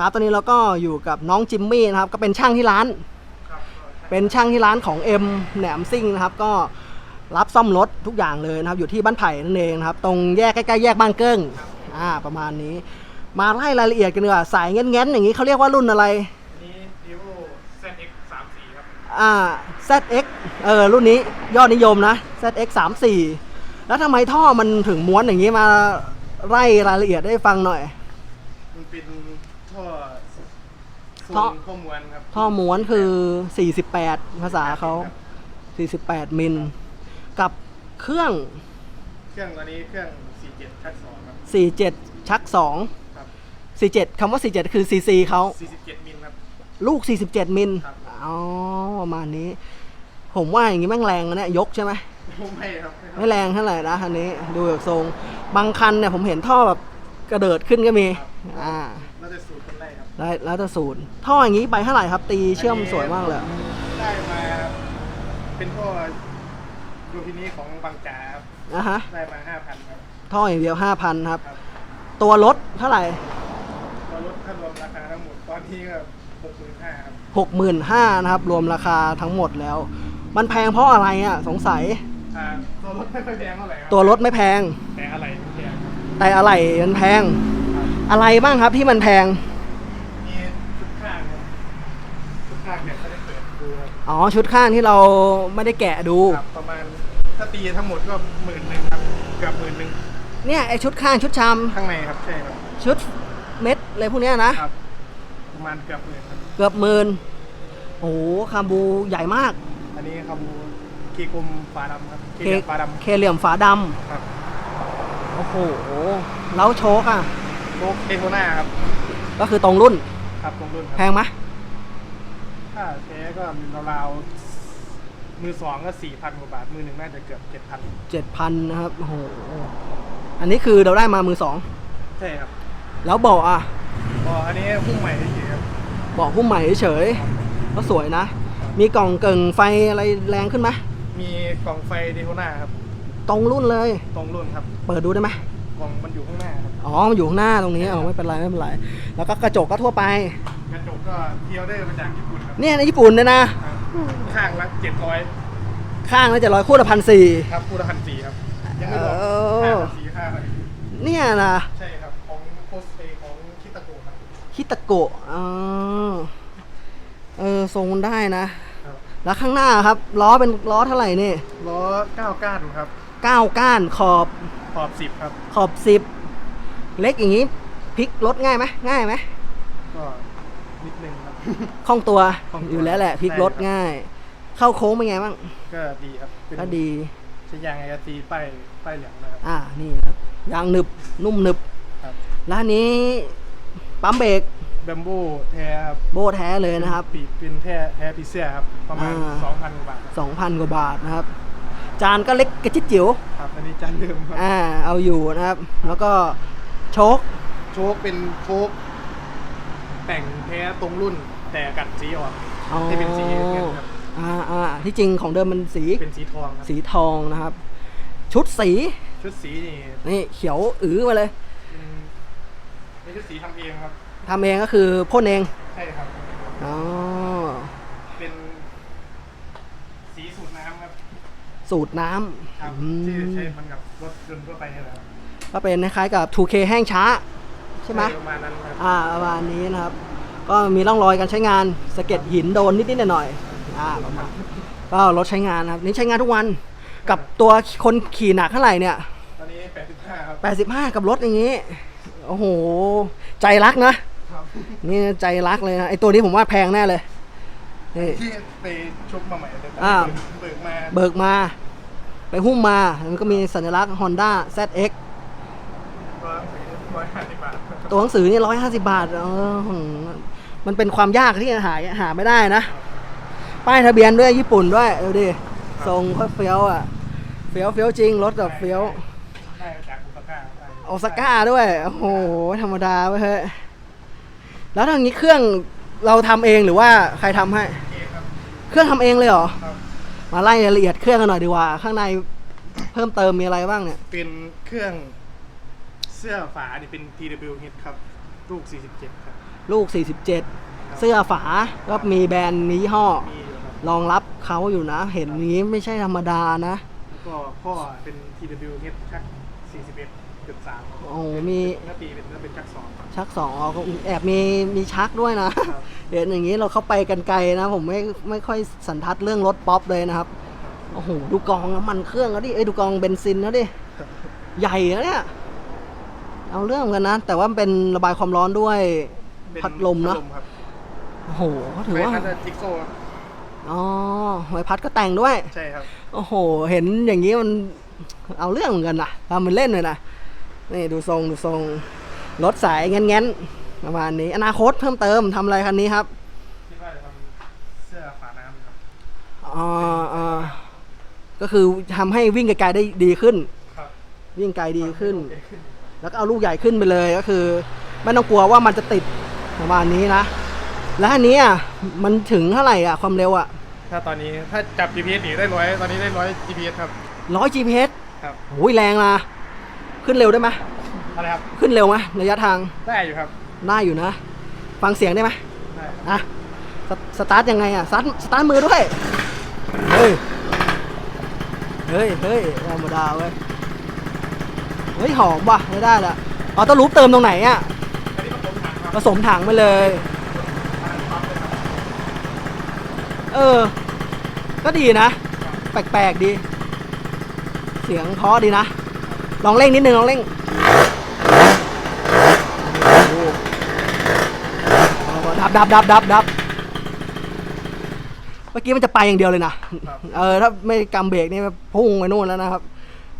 ครับตอนนี้เราก็อยู่กับน้องจิมมี่นะครับ ก็เป็นช่างที่ร้านครับเป็นช่างที่ร้านของเอ็มแหนมซิ่งนะครับ ก็รับซ่อมรถทุกอย่างเลยนะครับ อยู่ที่บ้านไผ่นั่นเองนะครับ ตรงแยกใกล้ๆแยกบ้านเกิ้งอ่าประมาณนี้ มาไล่รายละเอียดกันดีกว่าสายเงี้ยนๆอย่างนี้เขาเรียกว่ารุ่นอะไรอันนี้ vivo ZX 3 4ครับอ่า ZX เออรุ่นนี้ยอดนิยมนะ ZX 3 4แล้วทำไมท่อมันถึงม้วนอย่างนี้มาไล่รายละเอียดให้ฟังหน่อย มันเป็น ท่อสูท่องข้อมวลครับท่อม้วนคือ 48 ภาษาเขา48 มิล กับเครื่อง เครื่องตัวนี้เครื่อง 47ชัก2ครับ47 ชักครับ2 47คำว่า 47 คือ CC เขา47มิลครับ ลูก 47 มิล ครับ อ๋อ ประมาณนี้ ผมว่าอย่างนี้แม่งแรงนะเนี่ย ยกใช่ไหม ไม่ครับไม่แรงเท่าไหร่นะคันนี้ ดูแบบทรง บางคันเนี่ยผมเห็นท่อแบบกระเดิดขึ้นก็มีอ่าเรา จะสูตรคนได้ครับ ได้แล้วแต่สูตรท่ออย่างนี้ไปเท่าไหร่ครับ ตีเชื่อมสวยมากเลยได้มาเป็นท่อดูพินี้ของบางจากครับนะฮะได้มา5,000ครับท่ออย่างเดียว5,000ครับ ครับตัวรถเท่าไหร่ตัวรถถ้ารวมราคาทั้งหมดตอนนี้ก็65,000ครับ65,000นะครับ รวมราคาทั้งหมดแล้ว มันแพงเพราะอะไรอะสงสัยอ่าตัวรถไม่ค่อยแพงเท่าไหร่ครัตัวรถไม่แพง แต่อะไรไม่แพงครับแต่อะไรมันแพง อะไรบ้างครับที่มันแพง มีชุดข้างครับชุดข้างเนี่ยเขาได้เปิดดูครับอ๋อชุดข้างที่เราไม่ได้แกะดู ครับประมาณถ้าตีทั้งหมดก็หมื่นหนึ่งครับเกือบหมื่นหนึ่งเนี่ยไอชุดข้างชุดชามข้างในครับใช่ครับชุดเม็ดอะไรพวกเนี้ยนะ ครับ ประมาณเกือบหมื่นครับเกือบหมื่นโอ้โหคาบูใหญ่มาก อันนี้คาบูเคกลมฟ้าดำครับเคเคเหลี่ยมฟ้าดเคเหลี่ยมฝาดำครับำโอ้โหแล้วโชคอะ โลกเดโทน่าครับก็คือตรงรุ่นครับตรงรุ่นคแพรับงไหมถ้าแท้ก็มีราวๆมือสองก็สี่พันกว่าบาท มือหนึ่งน่าจะเกือบเจ็ดพันเจ็ดพันนะครับโอ้โหอันนี้คือเราได้มามือสองใช่ครับแล้วเบอกอะก็อันนี้พุ่งใหม่เฉยๆครับเบอกหุ้มใหม่เฉยๆก็สวยนะ มีกล่องเกิงไฟอะไรแรงขึ้นไหมมีกล่องไฟเดโทน่าครับตรงรุ่นเลย ตรงรุ่นครับ เปิดดูได้ไหม กล่องมันอยู่ข้างหน้าครับอ๋อมันอยู่ข้างหน้าตรงนี้อ๋อไม่เป็นไรไม่เป็นไร แล้วก็กระจกก็ทั่วไป กระจกก็เทียวเดอร์มาจากญี่ปุ่นครับเนี่ยในญี่ปุ่นเนี่ยนะครับข้างละเจ็ดร้อยข้างน่าจะร้อยคู่ละพันสี่ ครับคู่ละพันสี่ครับ ยังไม่รวมเออ ห้าพันสี่ค่าอะไรเนี่ยนะใช่ครับ ของโคสเตของคิตาโกะครับคิตาโกะอ๋อเออทรงมันได้นะ ครับ แล้วข้างหน้าครับ ล้อเป็นล้อเท่าไหร่นี่ล้อเก้าก้านครับ เก้าก้านขอบ ขอบสิบครับ ขอบสิบเล็กอย่างนี้พลิกรถง่ายไหมง่ายไหมก็นิดนึงครับ คล่องตัวคล่องตัวอยู่แล้วแหละพลิกรถใช่ครับ ง่าย เข้าโค้งเป็นไงบ้างก็ดีครับเป็นก็ดีใช้ยางไอตีป้ายป้ายเหลืองนะครับ อ่านี่นะครับยางหนึบนุ่มหนึบครับแล้วอันนี้ปั๊มเบรกแบมโบแท้ครับโบแท้เลยนะครับ ปีกเป็นแท้แท้พิเศษครับ ประมาณอ่าสองพันกว่าบาทครับ2,000 กว่าบาทนะครับ จานก็เล็กกระจิ๋จิ๋วครับอันนี้จานเดิมครับอ่าเอาอยู่นะครับ แล้วก็โชคโชคเป็นโชคแต่งแท้ตรงรุ่นแต่กัดสีออกอ๋อที่เป็นสีเงินครับอ่าอ่าที่จริงของเดิมมันสีเป็นสีทองครับสีทองนะครับ ชุดสีชุดสีนี่นี่เขียวอือมาเลยเป็นเป็นชุดสีทำเองครับทำเองก็คือพ่นเองใช่ครับอ๋อ เป็นสีสูตรน้ำครับ สูตรน้ำครับอืที่ใช้มมันกับรถยนต์ทั่วไปนี่แหละครับก็เป็นคล้ายๆกับ 2K แห้งช้า ใช่ไหม ประมาณนั้นครับอ่าประมาณนี้นะครับ ก็มีร่องรอยการใช้งานสะเก็ดหินโดนนิดๆหน่อยๆอ่าประมาณก็รถใช้งานนะครับนี่ใช้งานทุกวันกับตัวคนขี่หนักเท่าไหร่เนี่ยตอนนี้ 85 ครับ85 กับรถอย่างนี้ โอ้โห ใจรักนะ ครับนี่ใจรักเลยนะไอตัวนี้ผมว่าแพงแน่เลย นี่ ที่ไปชุบมาใหม่เลยอ่า เบิกมาเบิกมา ไปหุ้มมามันก็มีสัญลักษณ์ Honda ZX ก็ร้อยห้าสิบบาทตัวหนังสือนี่ร้อยห้าสิบาทเออหือมันเป็นความยากที่จะหาหาไม่ได้นะ ป้ายทะเบียนด้วยญี่ปุ่นด้วยดูดิทรงก็เฟี้ยวอะ เฟี้ยวเฟี้ยวจริง รถแบบเฟี้ยวได้จากอุซาก้าได้โอซาก้าด้วย โอ้โห ธรรมดาไปเฮ้ยแล้วทางนี้เครื่อง เราทำเองหรือว่าใครทำให้เอครับเครื่องทำเองเลยเหรอครับมาไล่รายละเอียดเครื่องกันหน่อยดีกว่า ข้างในเพิ่มเติมมีอะไรบ้างเนี่ย เป็นเครื่องเสื้อฝานี่เป็น TWH ครับ ลูก 47 ครับ ลูก 47 เสื้อฝาก็มีแบรนด์มียี่ห้อ มีอยู่ครับ รองรับเขาอยู่นะ เห็นนี้ไม่ใช่ธรรมดานะ แล้วก็พ่อเป็น TW เฮดชัก 41 จุด3โอ้โหมีหน้าปีเป็นก็เป็นชักสองชักสองอ๋อก็แอบมีมีชักด้วยนะครับเห็นอย่างนี้เราเข้าไปกันไกลนะ ผมไม่ไม่ค่อยสันทัดเรื่องรถป๊อปเลยนะครับโอ้โหดูกองน้ำมันเครื่องเขาดิเอ้ยดูกองเบนซินเขาดิใหญ่นะเนี่ยเอาเรื่องเหมือนกันนะ แต่ว่ามันเป็นระบายความร้อนด้วยเป็นพัดลมเนาะพัดครับโอ้โหก็ถือไม่ว่าพัดทิกโซ่ครับอ๋อใบพัดก็แต่งด้วย ใช่ครับ โอ้โห เห็นอย่างนี้มันเอาเรื่องเหมือนกันนะทำมันเล่นเลยนะ นี่ดูทรงดูทรงรถสายแง้นๆประมาณนี้ อนาคตเพิ่มเติมทำอะไรคันนี้ครับคิดว่าจะทำเสื้อฝาน้ำครับอ่าอ่าก็คือทำให้วิ่งไกลๆได้ดีขึ้น ครับวิ่งไกลดีขึ้น แล้วก็เอาลูกใหญ่ขึ้นไปเลยก็คือ ไม่ต้องกลัวว่ามันจะติดประมาณนี้นะ แล้วอันนี้อะมันถึงเท่าไหร่อะความเร็วอะถ้าตอนนี้ถ้าจับ GPS หนีได้ร้อยตอนนี้ได้ร้อย GPS ครับ ร้อย GPS ครับ โอ้ยแรงนะ ขึ้นเร็วได้ไหมอะไรครับ ขึ้นเร็วไหมระยะทางได้อยู่ครับ ได้อยู่นะ ฟังเสียงได้ไหมได้ครับอะสตสตาร์ทยังไงอะสตาร์ทสตาร์ทมือด้วย เฮ้ย เฮ้ยเฮ้ยธรรมดาเว้ย เฮ้ย หอมว่ะไม่ได้ละออโต้ลูปเติมตรงไหนอะอันนี้ผสมถังครับผสมถังไปเลย เออ ก็ดีนะ แปลกๆดี เสียงเพราะดีนะ ลองเร่งนิดนึงลองเร่งโอ้โหดับดับดับดับดับเมื่อกี้มันจะไปอย่างเดียวเลยนะ เออ ถ้าไม่กำเบรกนี่มันพุ่งไปนู่นแล้วนะครับ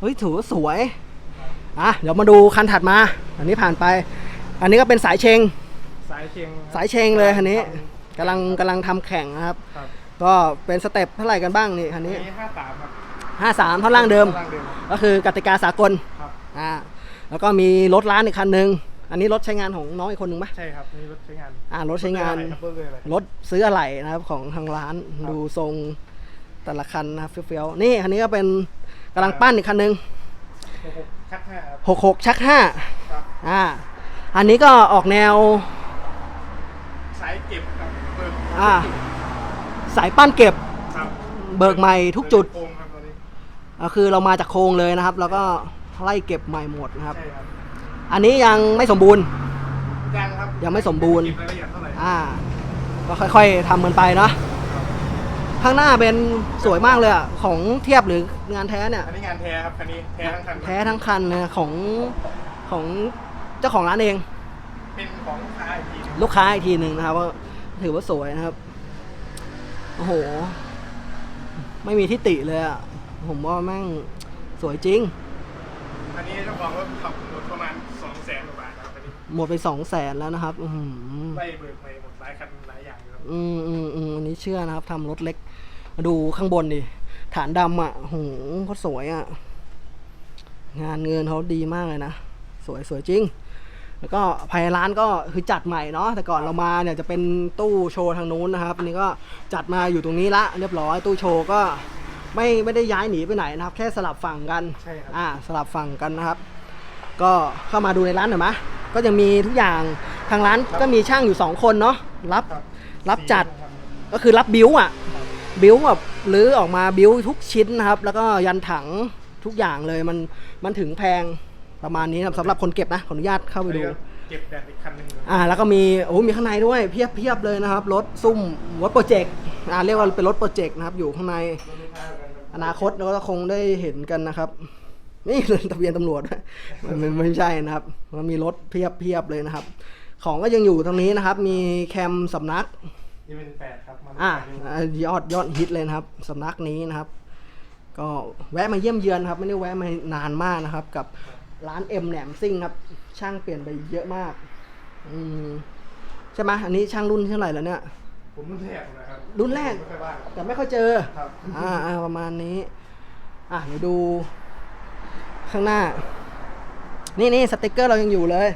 เฮ้ยถือว่าสวย อะ เดี๋ยวมาดูคันถัดมา อันนี้ผ่านไป อันนี้ก็เป็นสายเชง สายเชียงสายเชงเลยคันนี้กำลังกำลังทำแข่งนะครับครับก็เป็นสเต็ปเท่าไหร่กันบ้างนี่คันอันนี้นี้ห้าสามครับ ห้าสามเท่าล่างเดิมล่างเดิม ก็คือกติกาสากลครับ อ่าแล้วก็มีรถร้านอีกคันหนึ่งอันนี้รถใช้งานของน้องอีกคนหนึ่งไหมใช่ครับนี่รถใช้งานอ่ารถใช้งานครับรถเลยอะไรรถซื้ออะไหล่นะครับของทางร้านครับดูทรงแต่ละคันนะครับเฟี้ยวๆนี่คันนี้ก็เป็นกำลังปั้นอีกคันหนึ่งหกหกชักห้าครับหกหกชักห้าครับอ่าอันนี้ก็ออกแนว สายเก็บครับเบิกอ่า สายปั้นเก็บครับเบิกใหม่ทุกจุดโครงครับตอนนี้ ก็คือเรามาจากโครงเลยนะครับ แล้วก็ไล่เก็บใหม่หมดนะครับ ใช่ครับอันนี้ยังไม่สมบูรณ์ ยังครับยังไม่สมบูรณ์ เก็บรายละเอียดเท่าไหร่อ่า ก็ค่อยๆทำกันไปเนาะข้างหน้าเป็นสวยมากเลยอะของเทียบหรืองานแท้เนี่ย อันนี้งานแท้ครับคันนี้แท้ทั้งคันแท้ทั้งคันเลยของของเจ้าของร้านเอง เป็นของลูกค้าอีกทีหนึงลูกค้าอีกทีหนึ่งนะครับว่าถือว่าสวยนะครับ โอ้โห ไม่มีที่ติเลยอะ ผมว่าแม่งสวยจริง อันนี้เจ้าของรถขับรถประมาณสองแสนกว่าบาทครับอันนี้หมดไปสองแสนแล้วนะครับ อือหือไล่เบิกไปหมดหลายคันหลายอย่างอยู่ครับอืมอืมอืมอันนี้เชื่อนะครับทำรถเล็กมาดูข้างบนดิ ฐานดำอะโอ้โหเขาสวยอะ งานเงินเขาดีมากเลยนะ สวยสวยจริง แล้วก็ภายในร้านก็คือจัดใหม่เนาะ แต่ก่อนเรามาเนี่ยจะเป็นตู้โชว์ทางนู้นนะครับ อันนี้ก็จัดมาอยู่ตรงนี้ละ เรียบร้อย ตู้โชว์ก็ ไม่ไม่ได้ย้ายหนีไปไหนนะครับ แค่สลับฝั่งกันใช่ครับ อ่าสลับฝั่งกันนะครับ ก็เข้ามาดูในร้านหน่อยมะก็ยังมีทุกอย่างทางร้านก็มีช่างอยู่สองคนเนาะรับครับรับจัดสี่คันก็คือรับบิวอะบิวแบบหรือออกมาบิวทุกชิ้นนะครับ แล้วก็ยันถังทุกอย่างเลยมันมันถึงแพงประมาณนี้นะครับสำหรับคนเก็บนะขออนุญาตเข้าไปดู เก็บแบบอีกคันหนึ่งเลยอ่าแล้วก็มีโอ้มีข้างในด้วยเพียบเพียบเลยนะครับ รถซุ่มรถโปรเจกต์อ่าเรียกว่าเป็นรถโปรเจกต์นะครับ อยู่ข้างในรถลูกค้าเหมือนกันครับอนาคตเราก็คงได้เห็นกันนะครับ นี่ทะเบียนตำรวจด้วยมันมันไม่ใช่นะครับ มันมีรถเพียบเพียบเลยนะครับ ของก็ยังอยู่ตรงนี้นะครับ มีแคมสำนักนี่เป็นแปดครับมันอะอะยอดยอดฮิตเลยนะครับสำนักนี้นะครับ ก็แวะมาเยี่ยมเยือนครับ ไม่ได้แวะมานานมากนะครับ กับร้านเอ็มแหนมซิ่งครับ ช่างเปลี่ยนไปเยอะมาก อืมใช่ไหมอันนี้ช่างรุ่นที่เท่าไหร่แล้วเนี่ย ผมรุ่นแรกนะครับรุ่นแรก ไม่ค่อยว่างแต่ไม่ค่อยเจอ ครับอ่าอ่าประมาณนี้ อะเดี๋ยวดู ข้างหน้า นี่นี่สติกเกอร์เรายังอยู่เลย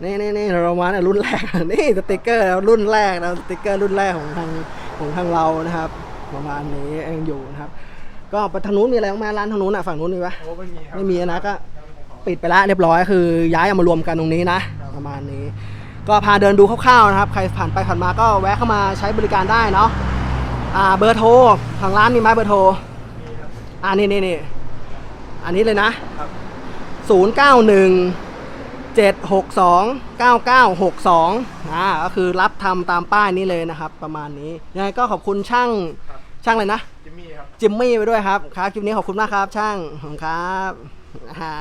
เนี่ยนี่นี่นี่เรามาเนี่ยรุ่นแรก นี่สติกเกอร์เรารุ่นแรกนะสติกเกอร์รุ่นแรกของทางของทางเรานะครับ ประมาณนี้ยังอยู่นะครับ ก็ไปทางนู้นมีอะไรบ้างไหมร้านทางนู้นอะฝั่งนู้นมีปะโอ้ไม่มีครับไม่มีนะก็ ปิดไปแล้วเรียบร้อยคือ ย้ายเอามารวมกันตรงนี้นะ ประมาณนี้ ก็พาเดินดูคร่าวๆนะครับ ใครผ่านไปผ่านมาก็แวะเข้ามาใช้บริการได้เนาะอ่าเบอร์โทรทางร้านมีไหมเบอร์โทรมีครับอ่านี่นี่นี่อันนี้เลยนะครับ091 762 9962อ่าก็คือรับทำตามป้ายนี้เลยนะครับ ประมาณนี้ยังไงก็ขอบคุณช่างครับช่างเลยนะจิมมี่ครับจิมมี่ไปด้วยครับ ครับ คลิปนี้ขอบคุณมากครับ ช่าง ขอบคุณครับอ่า